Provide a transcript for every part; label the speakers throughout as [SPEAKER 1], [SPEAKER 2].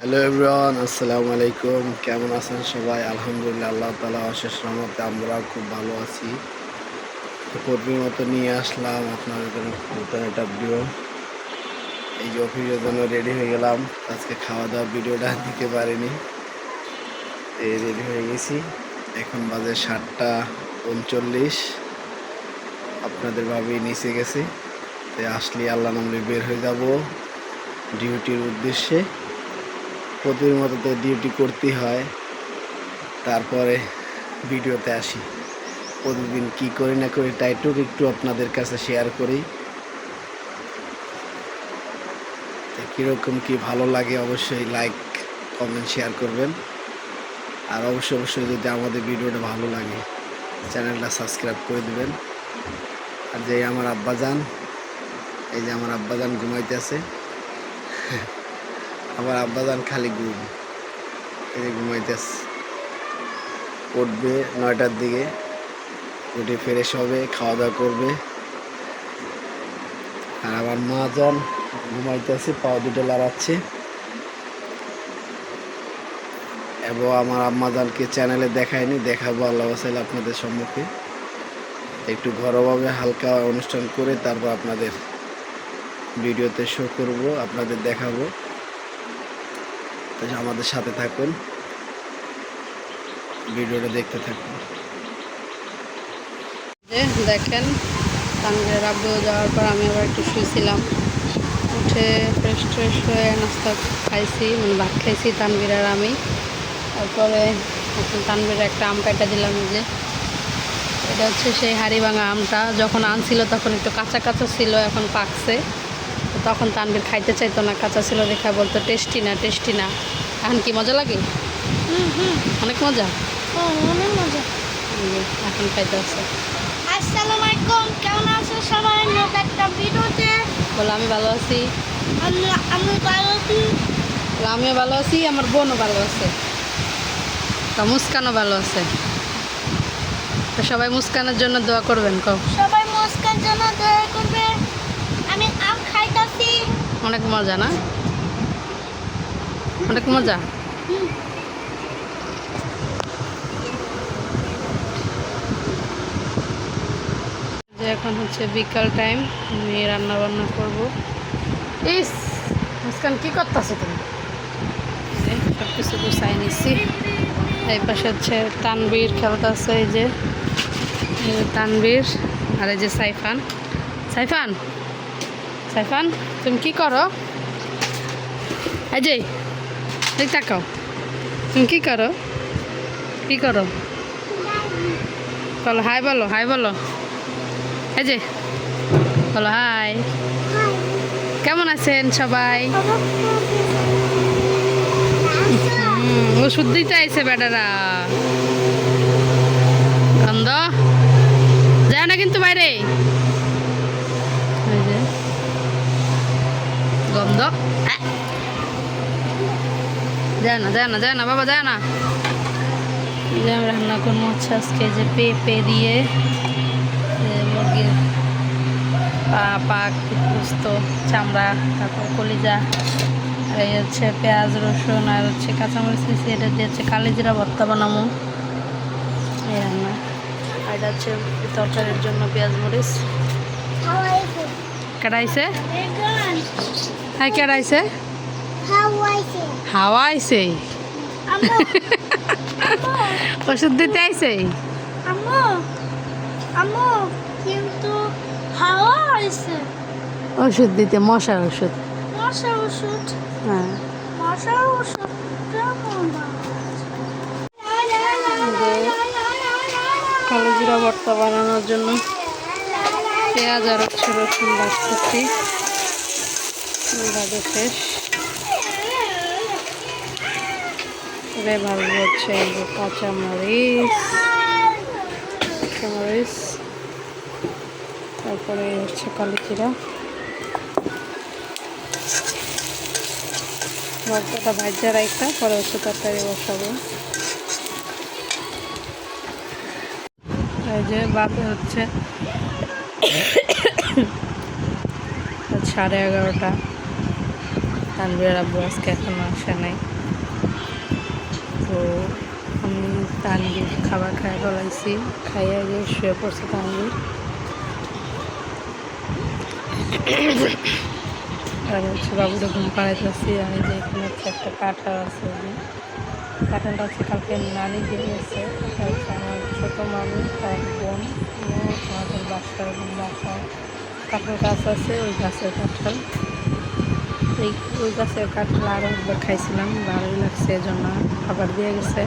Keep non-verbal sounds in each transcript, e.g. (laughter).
[SPEAKER 1] Hello everyone আসসালামু আলাইকুম কেমন আছেন সবাই? আলহামদুলিল্লাহ, আল্লাহ তালা অশেষ রহমতে আমরা খুব ভালো আছি। কর্মীর মতো নিয়ে আসলাম আপনাদের জন্য নতুন একটা ভিডিও এই যে অফিসের জন্য রেডি হয়ে গেলাম। আজকে খাওয়া দাওয়া ভিডিওটা দিতে পারিনি। এই রেডি হয়ে গেছি। এখন বাজে সাতটা উনচল্লিশ। আপনাদের ভাবেই নিচে গেছি। আসলে আল্লাহ নামলে বের হয়ে যাব। ডিউটির উদ্দেশ্যে। প্রতিদিন মতো তো ডিউটি করতেই হয়। তারপরে ভিডিওতে আসি। প্রতিদিন কি করি না করি তাই টুক একটু আপনাদের কাছে শেয়ার করি। কীরকম কি ভালো লাগে অবশ্যই লাইক কমেন্ট শেয়ার করবেন। আর অবশ্যই অবশ্যই যদি আমাদের ভিডিওটা ভালো লাগে, চ্যানেলটা সাবস্ক্রাইব করে দেবেন। আর যে আমার আব্বাজান, এই যে আমার আব্বাজান ঘুমাইতে আছে আমার আব্বাজান খালি ঘুম। এই ঘুমাইতেছে। উঠবে নয়টার দিকে। উঠে ফ্রেশ হবে খাওয়া দাওয়া করবে। আর আমার মা যান ঘুমাইতেছে পাও দুটো লড়াচ্ছে। এবং আমার আম্মাজানকে চ্যানেলে দেখায়নি, দেখাবো আল্লাহ সাইল আপনাদের সম্মুখে। একটু ঘরোয়াভাবে হালকা অনুষ্ঠান করে তারপর আপনাদের ভিডিওতে শো করব, আপনাদের দেখাবো। তো আমাদের সাথে থাকুন। ভিডিওটা দেখতে থাকুন।
[SPEAKER 2] দেখেন তানভীরের আব্বু যাওয়ার পর আমি আবার একটু শুয়েছিলাম। উঠে ফ্রেশ ট্রেশ হয়ে নাস্তা খাইছি মানে ভাত খাইছি তানভীর আর আমি। তারপরে এখন তানভীর একটা আম কাটা দিলাম যে। এটা হচ্ছে সেই হাড়ি ভাঙা আমটা। যখন আনছিল তখন একটু কাঁচা কাঁচা ছিল, এখন পাকছে। তখন তানভীর খাইতে চাইতো না কাঁচা ছিল দেখা বলতো টেস্টি না টেস্টি না। এখন কি মজা লাগে? অনেক মজা?
[SPEAKER 3] অনেক মজা।
[SPEAKER 2] এখন খাইতে আছে
[SPEAKER 3] আসসালামু আলাইকুম কেমন আছো সবাই? নতুন একটা ভিডিওতে।
[SPEAKER 2] বলে আমি ভালো আছি।
[SPEAKER 3] আমি ভালো আছি।
[SPEAKER 2] আমিও ভালো আছি আমার বোনও ভালো আছে। তা মুস্কানও ভালো আছে। তো সবাই মুস্কানের জন্য দোয়া করবেন কও।
[SPEAKER 3] সবাই মুস্কান জন্য দয়া করবে আমি আম খাইতাছি
[SPEAKER 2] অনেক মজা না? অনেক মজা। যে এখন হচ্ছে বিকাল টাইম আমি রান্না বান্না করব। ইস মুস্কান কি করতেছো তুমি? সব কিছু গুছাই নিচ্ছি এই পাশে হচ্ছে তানবীর খেলতেছে এই যে। তানবীর আর এই যে সাইফান। সাইফান? সাইফান, তুমি কি করো? এই যে দেখ, তাকাও। তুমি কি করো? কি করো? বলো হাই বলো হাই বলো। এই যে বলো হাই কেমন আছেন সবাই? ওষুধ দিতে আইছে বেটারা। গন্ধ? যায় না কিন্তু বাইরে। গন্ধ। যায় না যায় না যায় না বাবা যায় না আমি রান্না করব হচ্ছে আজকে যে পেঁপে দিয়ে মুরগির পা পাক পোস্ত চামড়া তারপর কলিজা আর এই হচ্ছে পেঁয়াজ রসুন আর হচ্ছে কাঁচামরিচ মিশিয়ে এটা দিয়ে হচ্ছে কালিজিরা ভর্তা বানাবো। এই রান্না। আর এটা হচ্ছে তরকারির জন্য পেঁয়াজ মরিচ। কেডাইছে হ্যাঁ কেডাইছে
[SPEAKER 3] হাওয়াইছে
[SPEAKER 2] হাওয়া আইছে (laughs) ওষুধ দিতে আইছে?
[SPEAKER 3] কিন্তু হাওয়া আইছে
[SPEAKER 2] ওষুধ দিতে মশার ওষুধ।
[SPEAKER 3] মশা ওষুধ।
[SPEAKER 2] হ্যাঁ।
[SPEAKER 3] মশা ওষুধ
[SPEAKER 2] কালো জিরা ভর্তা বানানোর জন্য পেঁয়াজ আর হচ্ছে রসুন বাড়তেছি ভাজা শেষ। এবার ভাজবো হচ্ছে তারপরে হচ্ছে কালি জিরা ভর্তাটা ভাজা রাখা পরে হচ্ছে তরকারি বসাবো। এই যে বাজে হচ্ছে সাড়ে এগারোটা। তানভীর আব্বু আজকে এখনও আসে নাই। তানবির খাবার খাই ফলাইছি খাইয়ে গিয়ে শুয়ে পড়ছে আমি হচ্ছে বাবুটা ঘুম পাড়াইতেছি, আর এই যে এখানে হচ্ছে একটা কাঁঠাল আছে যে। কাঁঠালটা হচ্ছে কালকে নানি দিয়ে গেছে আমার ছোটো মামি, তার বোন আমাদের বাসার বাসায় কাঁঠাল গাছ আছে ওই গাছের কাঁঠাল। এই ওই গাছের কাঁঠাল আরও একবার খাইছিলাম, ভালোই লাগছে এজন্য, খাবার দিয়ে গেছে।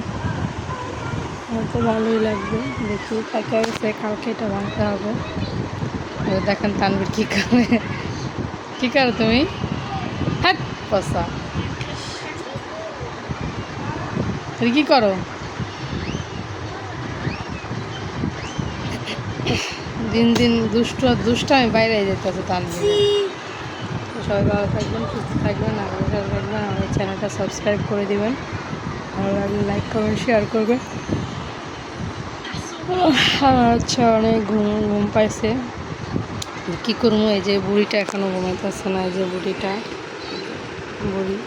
[SPEAKER 2] আমার তো ভালোই লাগবে, দেখি থাকে গেছে কালকে এটা ভাঙতে হবে। দেখেন তানবির কী করে। কী করো তুমি? হ্যাঁ পসা তুমি কী করো? দিন দিন দুষ্ট দুষ্ট আমি বাইরে যেতেছে তানবির সবাই ভালো থাকবেন, সুস্থ থাকবেন ভালো থাকবেন। আমার চ্যানেলটা সাবস্ক্রাইব করে দেবেন। ভালো লাগলে লাইক করবেন শেয়ার করবেন। আমার হচ্ছে অনেক ঘুম ঘুম পাইছে। কী করব, এই যে বুড়িটা এখনও ঘুমাইতেছে না, এই যে বুড়িটা, বুড়ি।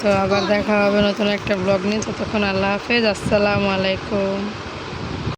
[SPEAKER 2] তো আবার দেখা হবে নতুন একটা ব্লগ নিয়ে। ততক্ষণ আল্লাহ হাফেজ, আসসালামু আলাইকুম।